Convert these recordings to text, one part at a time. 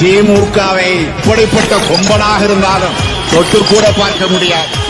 திமுகவை இப்படிப்பட்ட கொம்பனாக இருந்தாலும் தொட்டு கூட பார்க்க முடியாது.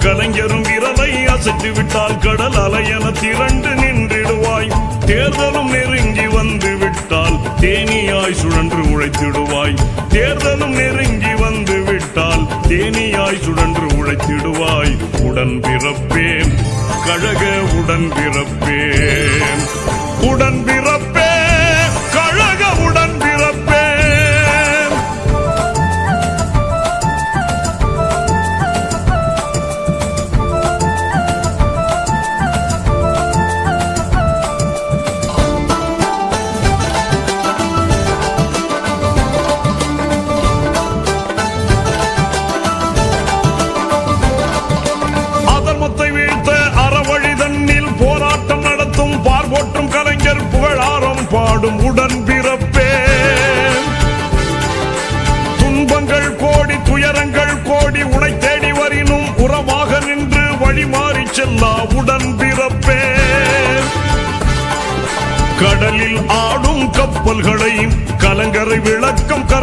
கலைஞரும் விரலை அசைத்து விட்டால் கடல் அலையென திரண்டு நின்றிடுவாய். தேர்தலும் நெருங்கி வந்து விட்டால் தேனியாய் சுழன்று உழைத்திடுவாய். தேர்தலும் நெருங்கி வந்து விட்டால் தேனியாய் சுழன்று உழைத்திடுவாய். உடன் பிறப்பேன். கழக உடன் பிறப்பேன். உடன்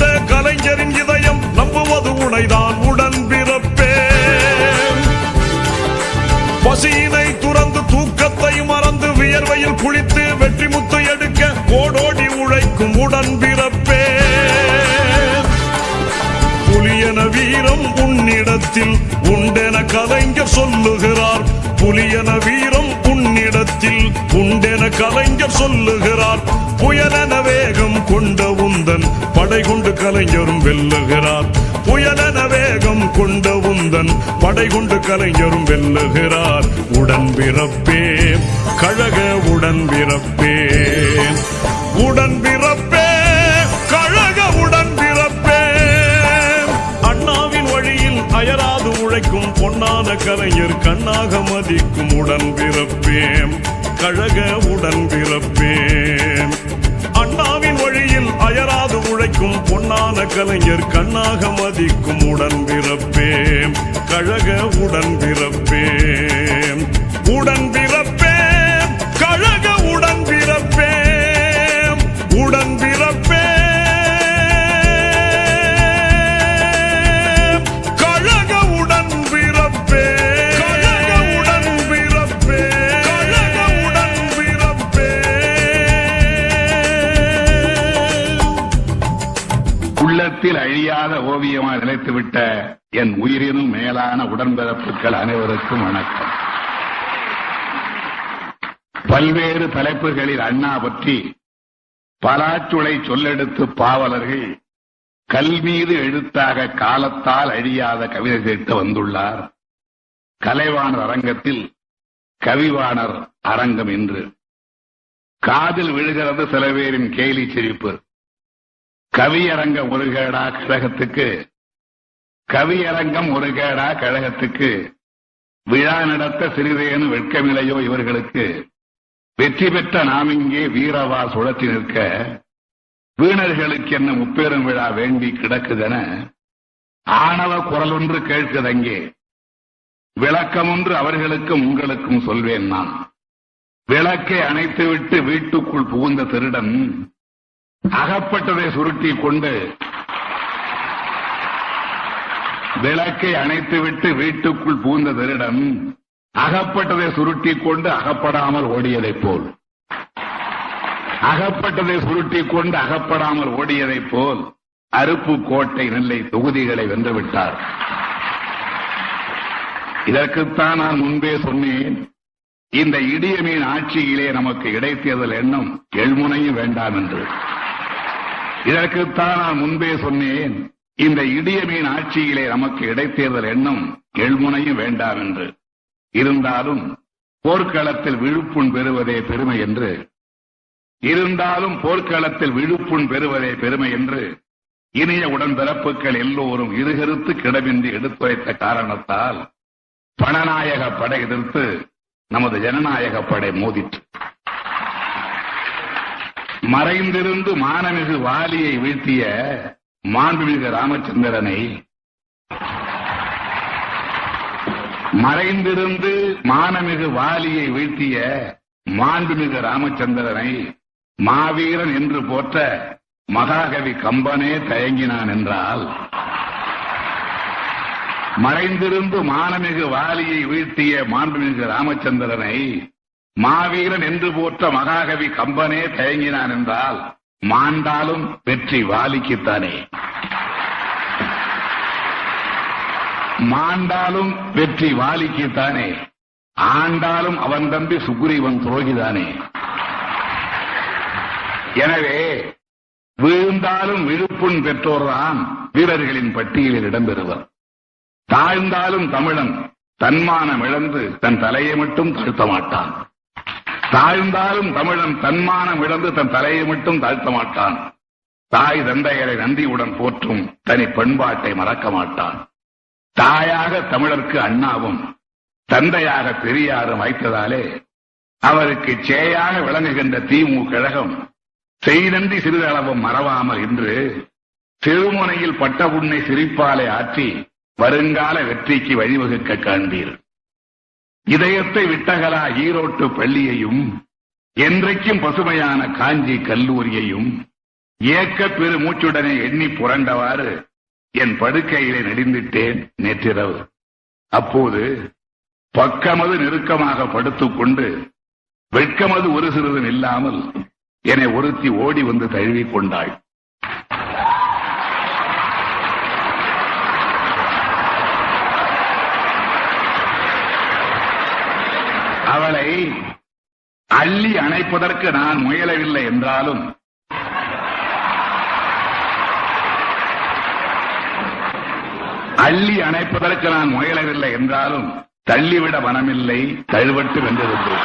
ஈட்ட கலைஞரின் இதயம் நம்புவது உனைதான் உடன் பிறப்பே பசியினை துறந்து தூக்கத்தை மறந்து வியர்வையில் குளித்து வெற்றி முத்து எடுக்க கோடோடி உழைக்கும் உடன் பிறப்பே புலியன வீரம் உன்னிடத்தில் உண்டென கலைஞர் சொல்லுகிறார். புலியன வீரம் உன்னிடத்தில் உண்டென கலைஞர் சொல்லுகிறார். புயலன வேகம் கொண்ட உந்தன் படை கொண்டு கலைஞரும் வெல்லுகிறார். புயலன வேகம் கொண்ட உந்தன் படை கொண்டு கலைஞரும் வெல்லுகிறார். உடன் பிறப்பே கழக உடன் பிறப்பே. உடன் பிறப்பே கழக உடன் பிறப்பே. அண்ணாவின் வழியில் அயராது உழைக்கும் பொன்னான கலைஞர் கண்ணாக மதிக்கும் உடன் பிறப்பேன். கழக உடன் பிறப்பேன். மதிக்கும் பொன்னான கலைஞர் கண்ணாக மதிக்கும் உடன் பிறப்பேன். கழக உடன் பிறப்பேன். உடன் மாறாத ஓவியமாய் நிலைத்துவிட்ட என் உயிரினும் மேலான உடன்பிறப்புகள் அனைவருக்கும் வணக்கம். பல்வேறு தலைப்புகளில் அண்ணா பற்றி பலாச்சுளை சொல்லெடுத்து பாவலர்கள் கல் மீது எழுத்தாக காலத்தால் அழியாத கவிதை சேர்த்து வந்துள்ளார். கலைவாணர் அரங்கத்தில் கவிவாணர் அரங்கம் என்று காதில் விழுகிறது சில பேரின் கேலி சிரிப்பு. கவியரங்க ஒரு கேடா கழகத்துக்கு கவியரங்கம் ஒரு கேடா கழகத்துக்கு விழா நடத்த சிறிதேனும் வெட்கமில்லையோ இவர்களுக்கு? வெற்றி பெற்ற நாம் இங்கே வீரவா சுழற்றி நிற்க வீணர்களுக்கு என்ன முப்பெரும் விழா வேண்டி கிடக்குதென ஆணவ குரல் ஒன்று கேட்குதங்கே விளக்கம் ஒன்று அவர்களுக்கும் உங்களுக்கும் சொல்வேன் நான். விளக்கை அணைத்துவிட்டு வீட்டுக்குள் புகுந்த திருடன் அகப்பட்டதை சுருட்டி கொண்டு விளக்கை அணைத்துவிட்டு வீட்டுக்குள் பூந்த திருடம் அகப்பட்டதை சுருட்டி கொண்டு அகப்படாமல் ஓடியதைப் போல். அகப்பட்டதை சுருட்டி கொண்டு அகப்படாமல் ஓடியதைப் போல் அருப்பு கோட்டை நெல்லை தொகுதிகளை வென்றுவிட்டார் இதற்குத்தான் நான் முன்பே சொன்னேன் இந்த இடியமீன் ஆட்சியிலே நமக்கு இடைத்தேர்தல் எண்ணம் எழுமுனையும் வேண்டாம் என்று. இதற்குத்தான் நான் முன்பே சொன்னேன் இந்த இடியமீன் ஆட்சியிலே நமக்கு இடைத்தேர்தல் எண்ணம் எழுமுனையும் வேண்டாம் என்று. இருந்தாலும் போர்க்களத்தில் விழுப்புண் பெறுவதே பெருமை என்று. இருந்தாலும் போர்க்களத்தில் விழுப்புண் பெறுவதே பெருமை என்று இனிய உடன்பிறப்புகள் எல்லோரும் இருகருத்து கிடமின்றி எடுத்துரைத்த காரணத்தால் பணநாயக படை எதிர்த்து நமது ஜனநாயக படை மோதிற்று. மறைந்திருந்து மானமிகு வாலியை வீழ்த்திய மாண்புமிகு ராமச்சந்திரனை மறைந்திருந்து மானமிகு வாலியை வீழ்த்திய மாண்புமிகு ராமச்சந்திரனை மாவீரன் என்று போற்ற மகாகவி கம்பனே தயங்கினான் என்றால் மறைந்திருந்து மானமிகு வாலியை வீழ்த்திய மாண்புமிகு ராமச்சந்திரனை மாவீரன் என்று போற்ற மகாகவி கம்பனே தயங்கினான் என்றால் மாண்டாலும் வெற்றி வாலிக்குத்தானே. மாண்டாலும் வெற்றி வாலிக்குத்தானே. ஆண்டாலும் அவன் தம்பி சுக்ரீவன் துரோகிதானே. எனவே வீழ்ந்தாலும் விழுப்புண் பெற்றோர்தான் வீரர்களின் பட்டியலில் இடம்பெறுவர். தாழ்ந்தாலும் தமிழன் தன்மானம் இழந்து தன் தலையை மட்டும் தாழ்த்த மாட்டான் தாழ்ந்தாலும் தமிழன் தன்மானம் இழந்து தன் தலையை மட்டும் தாழ்த்த மாட்டான். தாய் தந்தையரை நந்தியுடன் போற்றும் தனி பண்பாட்டை மறக்க மாட்டான். தாயாக தமிழருக்கு அண்ணாவும் தந்தையாக பெரியாரும் வைத்ததாலே அவருக்கு சேயாக விளங்குகின்ற திமுக கழகம் செய்தன்றி சிறிதளவும் மறவாமல் இன்று திருமுனையில் பட்ட உன்னை சிரிப்பாலை ஆற்றி வருங்கால வெற்றிக்கு வழிவகுக்க காண்பீர். இதயத்தை விட்டகலா ஈரோட்டு பள்ளியையும் என்றைக்கும் பசுமையான காஞ்சி கல்லூரியையும் ஏக்க பெரு மூச்சுடனே எண்ணி புரண்டவாறு என் படுக்கையிலே நெடிந்திட்டேன் நேற்றிரவு. அப்போது பக்கமது நெருக்கமாக படுத்துக்கொண்டு வெட்கமது ஒரு சிறிதும் இல்லாமல் என்னை ஒருத்தி ஓடி வந்து தழுவிக் கொண்டாள் அவளை அள்ளி அணைப்பதற்கு நான் முயலவில்லை என்றாலும். அள்ளி அணைப்பதற்கு நான் முயலவில்லை என்றாலும் தள்ளிவிட மனமில்லை தழுவட்டு வென்றிருந்தோம்